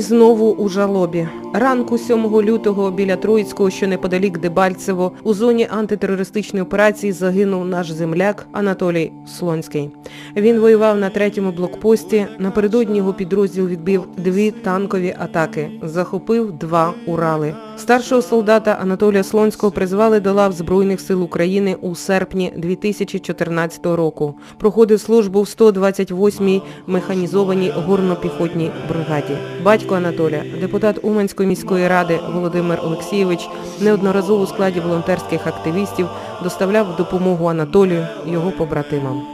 Знову у жалобі. Ранку 7 лютого біля Троїцького, що неподалік Дебальцево, у зоні антитерористичної операції загинув наш земляк Анатолій Слонський. Він воював на третьому блокпості. Напередодні його підрозділ відбив дві танкові атаки, захопив два Урали. Старшого солдата Анатолія Слонського призвали до лав Збройних сил України у серпні 2014 року. Проходив службу в 128-й механізованій горно-піхотній бригаді. Батько Анатолія, депутат Уманської міської ради Володимир Олексійович, неодноразово у складі волонтерських активістів доставляв допомогу Анатолію його побратимам.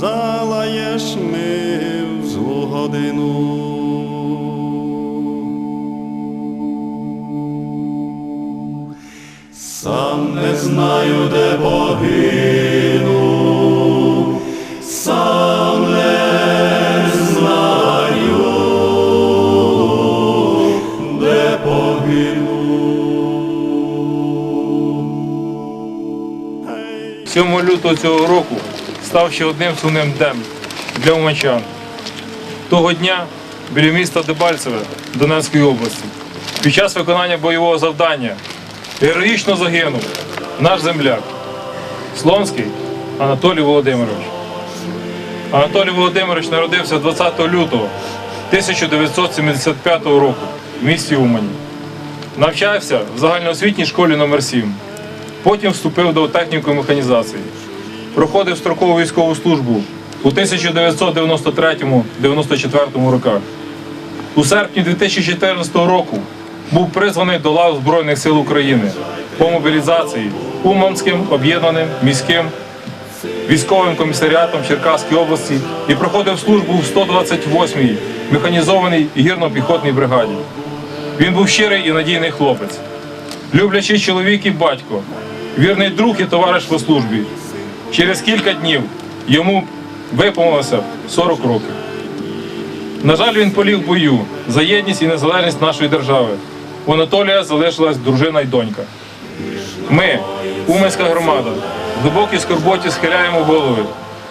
залаєш ми в злу годину. Сам не знаю, де погину, сам не знаю, де погину. Ей. 7 лютого цього року став ще одним сумним днем для уманчан. Того дня біля міста Дебальцеве Донецької області під час виконання бойового завдання героїчно загинув наш земляк Слонський Анатолій Володимирович. Анатолій Володимирович народився 20 лютого 1975 року в місті Умані. Навчався в загальноосвітній школі номер 7 Потім вступив до техніку механізації. Проходив строкову військову службу у 1993-94 роках. У серпні 2014 року був призваний до лав Збройних сил України по мобілізації Уманським об'єднаним міським військовим комісаріатом Черкаської області і проходив службу в 128-й механізованій гірно-піхотній бригаді. Він був щирий і надійний хлопець люблячий чоловік і батько, вірний друг і товариш по службі. Через кілька днів йому виповнилося 40 років. На жаль, він поліг в бою за єдність і незалежність нашої держави. У Анатолія залишилась дружина й донька. Ми, Уманська громада, в глибокій скорботі схиляємо голови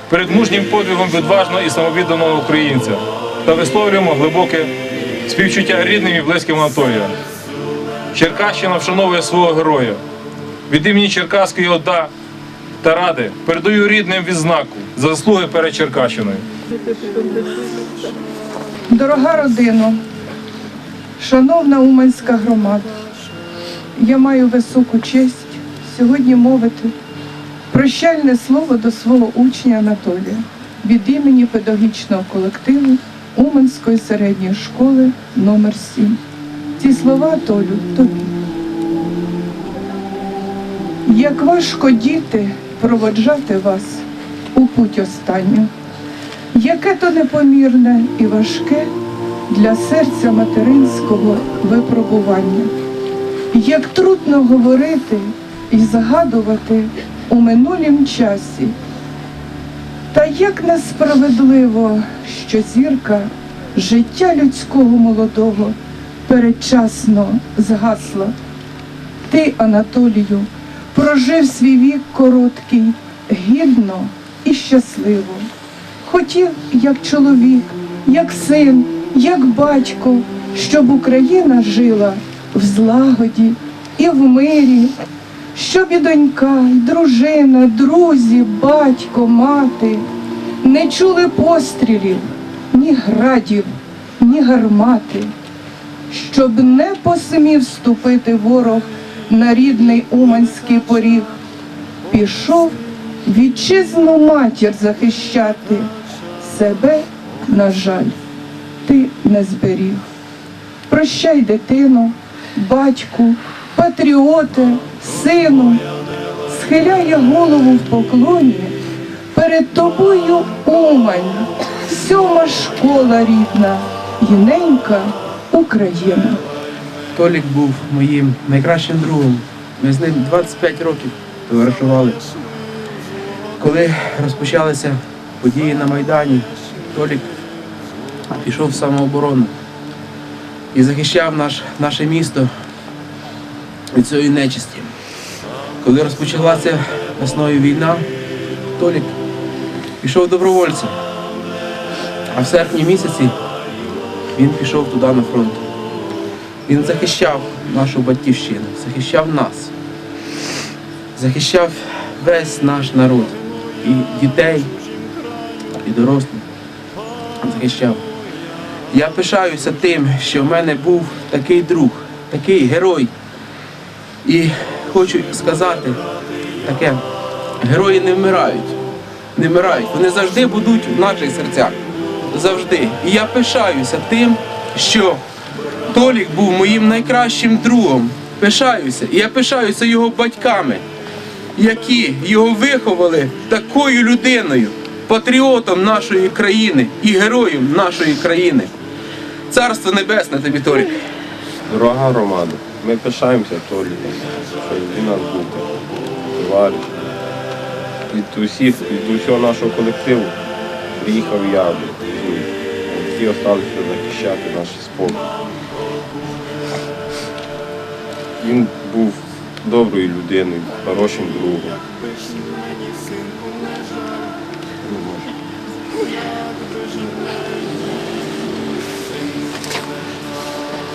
перед мужнім подвигом відважного і самовідданого українця та висловлюємо глибоке співчуття рідним і близьким Анатолія. Черкащина вшановує свого героя. Від імені Черкаської ОДА та Ради передаю рідним відзнаку за заслуги перед Черкащиною. Дорога родино, шановна Уманська громада, я маю високу честь сьогодні мовити прощальне слово до свого учня Анатолія від імені педагогічного колективу Уманської середньої школи номер 7 Ці слова Толю тобі. Як важко діти проводжати вас у путь останню яке то непомірне і важке для серця материнського випробування. Як трудно говорити і згадувати у минулім часі, та як несправедливо, що зірка життя людського молодого передчасно згасла. Ти, Анатолію, прожив свій вік короткий, гідно і щасливо. Хотів, як чоловік, як син, як батько, щоб Україна жила в злагоді і в мирі, щоб і донька, і дружина, друзі, батько, мати не чули пострілів, ні градів, ні гармати, щоб не посмів ступити ворог на рідний Уманський поріг. Пішов вітчизну матір захищати, себе, на жаль, ти не зберіг. Прощай, дитино, батьку, патріоте, сину, схиляє голову в поклоні, перед тобою Умань, сьома школа рідна, і ненька Україна. Толік був моїм найкращим другом. Ми з ним 25 років товаришували. Коли розпочалися події на Майдані, Толік пішов в самооборону і захищав наш, наше місто від цієї нечисті. Коли розпочалася весною війна, Толік пішов добровольцем. А в серпні місяці він пішов туди на фронт. Він захищав нашу батьківщину, захищав нас, захищав весь наш народ, і дітей, і дорослих. Захищав. Я пишаюся тим, що в мене був такий друг, такий герой. І хочу сказати таке, герої не вмирають, не вмирають. Вони завжди будуть в наших серцях. Завжди. І я пишаюся тим, що Толік був моїм найкращим другом. Пишаюся. І я пишаюся його батьками, які його виховали такою людиною, патріотом нашої країни і героєм нашої країни. Царство небесне тобі, Толік. Дорога громада, ми пишаємося Толіком, що він нас був. Від усіх, від усього нашого колективу приїхав я, і всі залишилися захищати наш спокій. Він був доброю людиною, хорошим другом.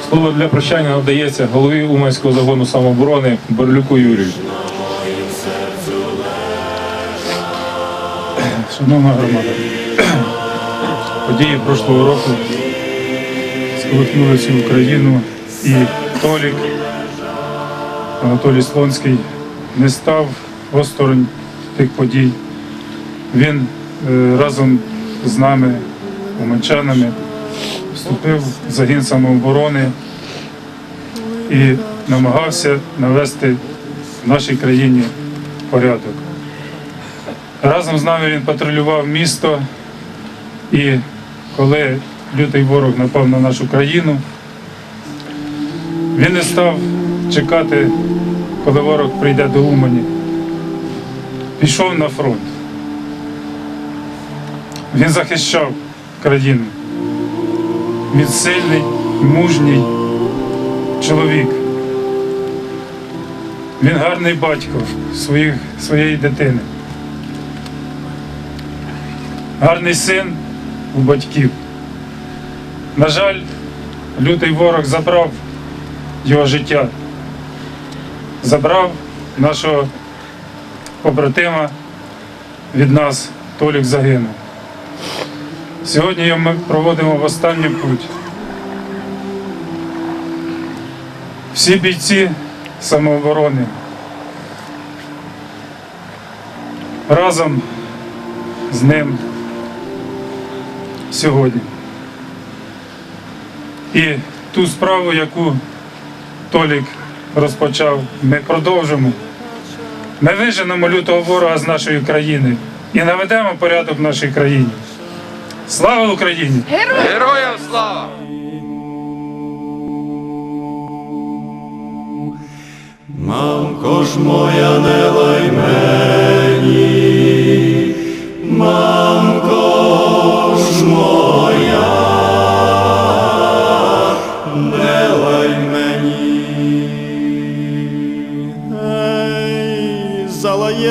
Слово для прощання надається голові Уманського загону самооборони Берлюку Юрію. Шановна громада, події прошлого року сколихнули всю Україну і Толік Анатолій Слонський не став осторонь тих подій. Він е, разом з нами, уманчанами, вступив в загін самооборони і намагався навести в нашій країні порядок. Разом з нами він патрулював місто, і коли лютий ворог напав на нашу країну, він не став чекати, коли ворог прийде до Умані. Пішов на фронт. Він захищав країну. Він сильний, мужній чоловік. Він гарний батько своїх, своєї дитини гарний син у батьків. На жаль, лютий ворог забрав його життя, забрав нашого побратима від нас, Толік загинув. Сьогодні ми проводимо в останню путь. Всі бійці самооборони разом з ним сьогодні. І ту справу, яку Толік розпочав, ми продовжимо. Ми виженемо лютого ворога з нашої країни і наведемо порядок в нашій країні. Слава Україні! Героям слава! Мамко ж моя, не лай мені, мамко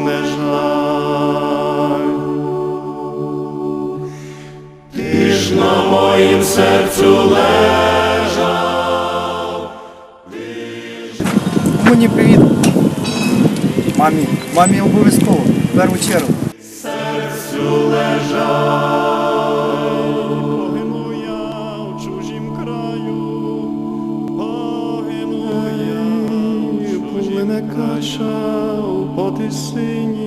Не жаль. Ти ж на моїм серцю лежав. Мені привіт. Мамі, мамі обов'язково, в першу чергу. серцю лежав. Погину